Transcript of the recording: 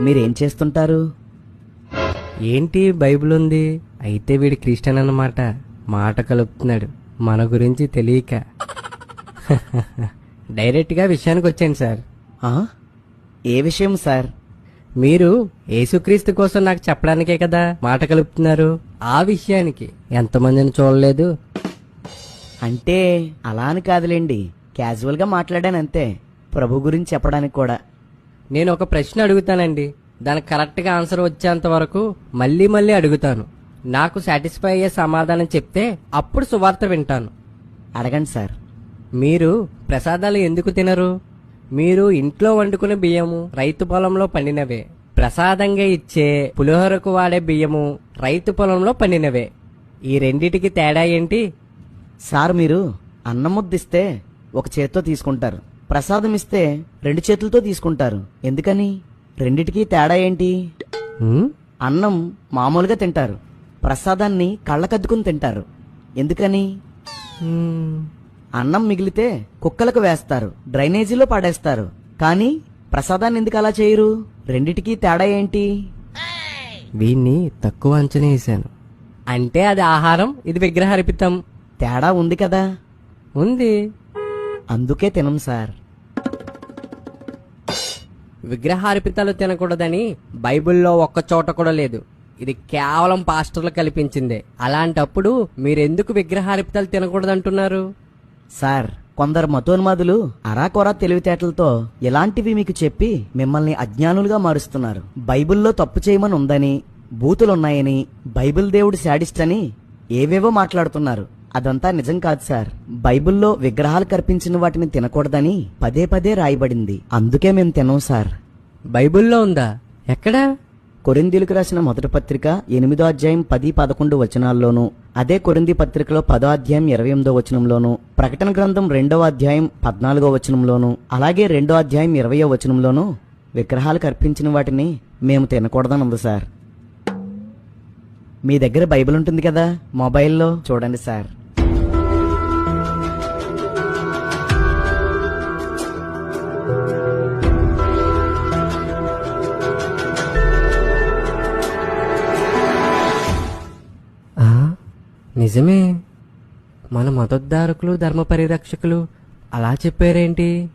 మీరేం చేస్తుంటారు? ఏంటి బైబిల్ ఉంది అయితే వీడు క్రిస్టియన్ అన్నమాట మాట కలుపుతున్నాడు. మన గురించి తెలియక. డైరెక్ట్గా విషయానికి వచ్చాను సార్. ఆ? ఏ విషయం సార్? మీరు యేసుక్రీస్తు కోసం నాకు చెప్పడానికే కదా మాట కలుపుతున్నారు? ఆ విషయానికి ఎంతమందిని చూడలేదు? అంటే అలా అని కాదులేండి. క్యాజువల్గా మాట్లాడాను అంతే ప్రభు గురించి చెప్పడానికి కూడా. నేను ఒక ప్రశ్న అడుగుతానండి. దానికి కరెక్ట్గా ఆన్సర్ వచ్చేంత వరకు మళ్ళీ మళ్ళీ అడుగుతాను. నాకు సాటిస్ఫై అయ్యే సమాధానం చెప్తే అప్పుడు సువార్త వింటాను. అడగండి సార్. మీరు ప్రసాదాలు ఎందుకు తినరు? మీరు ఇంట్లో వండుకునే బియ్యము రైతు పొలంలో పండినవే. ప్రసాదంగా ఇచ్చే పులిహోరకు వాడే బియ్యము రైతు పొలంలో పండినవే. ఈ రెండిటికి తేడా ఏంటి? సార్ మీరు అన్నం ముద్దిస్తే ఒక చేత్తో తీసుకుంటారు. ప్రసాదం ఇస్తే రెండు చేతులతో తీసుకుంటారు. ఎందుకని? రెండిటికి తేడా ఏంటి? అన్నం మామూలుగా తింటారు. ప్రసాదాన్ని కళ్ళకద్దుకుని తింటారు. ఎందుకని. అన్నం మిగిలితే కుక్కలకు వేస్తారు. డ్రైనేజీలో పడేస్తారు. కానీ ప్రసాదాన్ని ఎందుకు అలా చేయరు? రెండిటికి తేడా ఏంటి? వీణ్ణి తక్కువ అంచనా వేశాను. అంటే అది ఆహారం ఇది విగ్రహార్పితం. తేడా ఉంది కదా? ఉంది. అందుకే తినం సార్. విగ్రహార్పితలు తినకూడదని బైబిల్లో ఒక్క చోట కూడా లేదు. ఇది కేవలం పాస్టర్లు కల్పించిందే. అలాంటప్పుడు మీరెందుకు విగ్రహార్పితలు తినకూడదంటున్నారు? సార్ కొందరు మతోన్మాదులు అరాకొరా తెలివితేటలతో ఇలాంటివి మీకు చెప్పి మిమ్మల్ని అజ్ఞానులుగా మారుస్తున్నారు. బైబిల్లో తప్పు చేయమని ఉందని బూతులున్నాయని బైబిల్ దేవుడు శాడిస్ట్ అని ఏవేవో మాట్లాడుతున్నారు. అదంతా నిజం కాదు సార్. బైబిల్లో విగ్రహాలు కల్పించిన వాటిని తినకూడదని పదే పదే రాయబడింది. అందుకే మేము తినం సార్. బైబిల్లో ఉందా? ఎక్కడా? కొరిందీలకు రాసిన మొదటి పత్రిక ఎనిమిదో అధ్యాయం పది పదకొండు వచనాల్లోనూ అదే కొరింది పత్రికలో పదో అధ్యాయం ఇరవై ఎనిమిదో వచనంలోనూ ప్రకటన గ్రంథం రెండవ అధ్యాయం పద్నాలుగో వచనంలోనూ అలాగే రెండో అధ్యాయం ఇరవయో వచనంలోనూ విగ్రహాలకు అర్పించిన వాటిని మేము తినకూడదని ఉంది సార్. మీ దగ్గర బైబిల్ ఉంటుంది కదా? మొబైల్లో చూడండి సార్. నిజమే. మన మతోద్ధారకులు ధర్మ పరిరక్షకులు అలా చెప్పారేంటి?